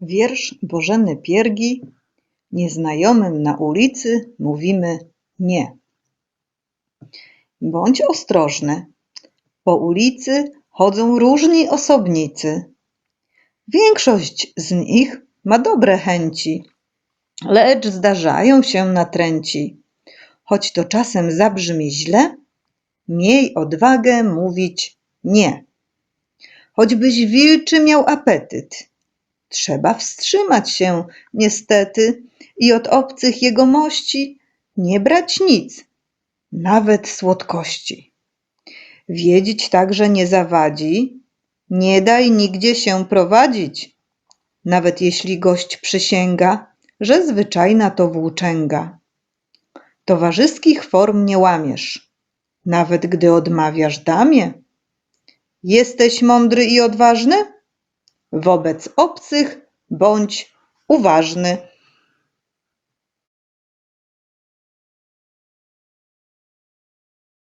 Wiersz Bożeny Piergi Nieznajomym na ulicy mówimy nie. Bądź ostrożny. Po ulicy chodzą różni osobnicy. Większość z nich ma dobre chęci, lecz zdarzają się natręci. Choć to czasem zabrzmi źle, miej odwagę mówić nie. Choćbyś wilczy miał apetyt, trzeba wstrzymać się niestety i od obcych jegomości nie brać nic, nawet słodkości. Wiedzieć także nie zawadzi, nie daj nigdzie się prowadzić, nawet jeśli gość przysięga, że zwyczajna to włóczęga. Towarzyskich form nie łamiesz, nawet gdy odmawiasz damie. Jesteś mądry i odważny? Wobec obcych bądź uważny.